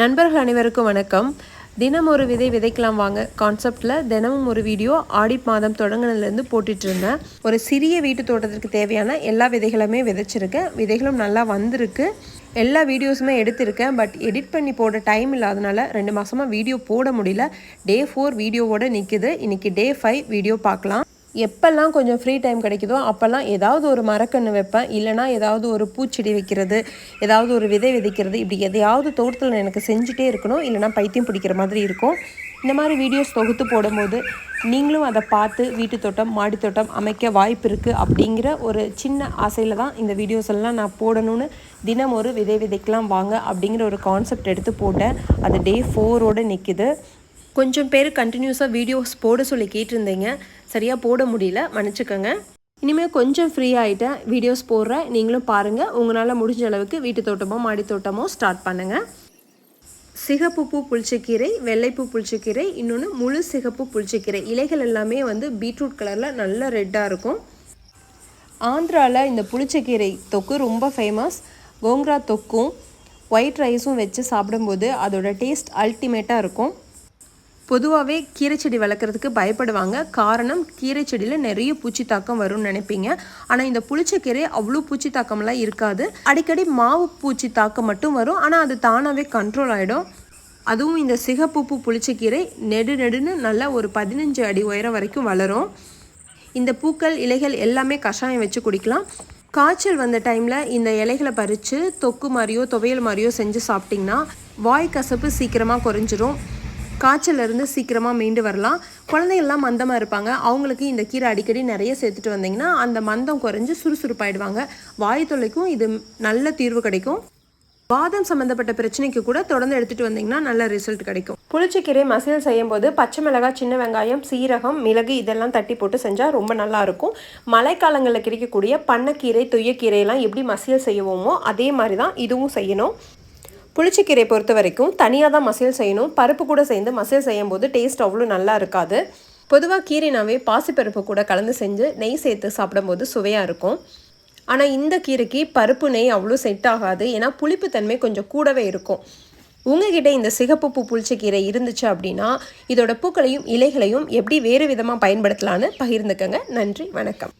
நண்பர்கள் அனைவருக்கும் வணக்கம். தினம் ஒரு விதை விதைக்கலாம் வாங்க. கான்செப்டில் தினமும் ஒரு வீடியோ ஆடி மாதம் தொடங்கினதுலேருந்து போட்டுட்டு இருந்தேன் ஒரு சிறிய வீட்டு தோட்டத்திற்கு தேவையான எல்லா விதைகளுமே விதைச்சிருக்கேன். விதைகளும் நல்லா வந்திருக்கு. எல்லா வீடியோஸுமே எடுத்திருக்கேன். பட் எடிட் பண்ணி போட டைம் இல்லாதனால ரெண்டு மாதமாக வீடியோ போட முடியல. டே ஃபோர் வீடியோவோட நிற்குது இன்றைக்கி டே ஃபைவ் வீடியோ பார்க்கலாம். எப்பெல்லாம் கொஞ்சம் ஃப்ரீ டைம் கிடைக்குதோ அப்போல்லாம் ஏதாவது ஒரு மரக்கன்று வைப்பேன். இல்லைனா ஏதாவது ஒரு பூச்செடி வைக்கிறது ஏதாவது ஒரு விதை விதைக்கிறது இப்படி எதையாவது தோட்டத்தில் எனக்கு செஞ்சுட்டே இருக்கணும். இல்லைனா பைத்தியம் பிடிக்கிற மாதிரி இருக்கும். இந்த மாதிரி வீடியோஸ் தொகுத்து போடும்போது நீங்களும் அதை பார்த்து வீட்டு தோட்டம் மாடி தோட்டம் அமைக்க வாய்ப்பு இருக்குது அப்படிங்கிற ஒரு சின்ன ஆசையில் தான் இந்த வீடியோஸ் எல்லாம் நான் போடணும்னு தினம் ஒரு விதை விதைக்கலாம் வாங்க அப்படிங்கிற ஒரு கான்செப்ட் எடுத்து போட்டேன். அது டே ஃபோரோடு நிற்கிது கொஞ்சம் பேர் கண்டினியூஸாக வீடியோஸ் போட சொல்லி கேட்டிருந்தீங்க. சரியாக போட முடியல மன்னிச்சுக்கோங்க. இனிமேல் கொஞ்சம் ஃப்ரீ ஆகிட்டேன் வீடியோஸ் போடுறேன். நீங்களும் பாருங்கள் உங்களால் முடிஞ்ச அளவுக்கு வீட்டு தோட்டமோ மாடி தோட்டமோ ஸ்டார்ட் பண்ணுங்கள் சிகப்பு பூ புளிச்சக்கீரை வெள்ளைப்பூ புளிச்சக்கீரை இன்னொன்று முழு சிகப்பு புளிச்சக்கீரை. இலைகள் எல்லாமே வந்து பீட்ரூட் கலரில் நல்ல ரெட்டாக இருக்கும். ஆந்திராவில் இந்த புளிச்சக்கீரை தொக்கு ரொம்ப ஃபேமஸ் கோங்க்ரா தொக்கும் ஒயிட் ரைஸும் வச்சு சாப்பிடும்போது அதோட டேஸ்ட் அல்டிமேட்டாக இருக்கும். பொதுவாகவே கீரை செடி வளர்க்குறதுக்கு பயப்படுவாங்க. காரணம் கீரை செடியில் நிறைய பூச்சி தாக்கம் வரும்னு நினைப்பீங்க. ஆனால் இந்த புளிச்சக்கீரை அவ்வளோ பூச்சி தாக்கம்லாம் இருக்காது. அடிக்கடி மாவு பூச்சி தாக்கம் மட்டும் வரும். ஆனால் அது தானாகவே கண்ட்ரோல் ஆகிடும் அதுவும் இந்த சிகப்பூப்பு புளிச்சக்கீரை நெடு நெடுன்னு நல்லா ஒரு பதினஞ்சு அடி உயரம் வரைக்கும் வளரும். இந்த பூக்கள் இலைகள் எல்லாமே கஷாயம் வச்சு குடிக்கலாம். காய்ச்சல் வந்த டைமில் இந்த இலைகளை பறித்து தொக்கு மாதிரியோ துவையல் மாதிரியோ செஞ்சு சாப்பிட்டிங்கன்னா வாய் கசப்பு சீக்கிரமாக குறைஞ்சிரும். காய்ச்சலேருந்து சீக்கிரமாக மீண்டு வரலாம். குழந்தைகள்லாம் மந்தமாக இருப்பாங்க. அவங்களுக்கு இந்த கீரை அடிக்கடி நிறைய சேர்த்துட்டு வந்தீங்கன்னா அந்த மந்தம் குறைஞ்சு சுறுசுறுப்பாயிடுவாங்க. வாய் தொல்லைக்கும் இது நல்ல தீர்வு கிடைக்கும். வாதம் சம்மந்தப்பட்ட பிரச்சனைக்கு கூட தொடர்ந்து எடுத்துகிட்டு வந்தீங்கன்னா நல்ல ரிசல்ட் கிடைக்கும். புளிச்சக்கீரை மசியல் செய்யும் போது பச்சை மிளகாய் சின்ன வெங்காயம் சீரகம் மிளகு இதெல்லாம் தட்டி போட்டு செஞ்சால் ரொம்ப நல்லாயிருக்கும் மழைக்காலங்களில் கிடைக்கக்கூடிய பண்ணக்கீரை துய்யக்கீரையெல்லாம் எப்படி மசியல் செய்வோமோ அதே மாதிரி தான் இதுவும் செய்யணும். புளிச்சக்கீரை பொறுத்த வரைக்கும் தனியாக தான் மசியல் செய்யணும். பருப்பு கூட சேர்ந்து மசியல் செய்யும் போது டேஸ்ட் அவ்வளோ நல்லா இருக்காது. பொதுவாக கீரைனாவே பாசிப்பருப்பு கூட கலந்து செஞ்சு நெய் சேர்த்து சாப்பிடும்போது சுவையாக இருக்கும். ஆனால் இந்த கீரைக்கு பருப்பு நெய் அவ்வளோ செட் ஆகாது. ஏன்னா புளிப்புத்தன்மை கொஞ்சம் கூடவே இருக்கும். உங்ககிட்ட இந்த சிகப்பு பூ புளிச்சக்கீரை இருந்துச்சு அப்படின்னா இதோட பூக்களையும் இலைகளையும் எப்படி வேறு விதமாக பயன்படுத்தலான்னு பகிர்ந்துக்கங்க. நன்றி வணக்கம்.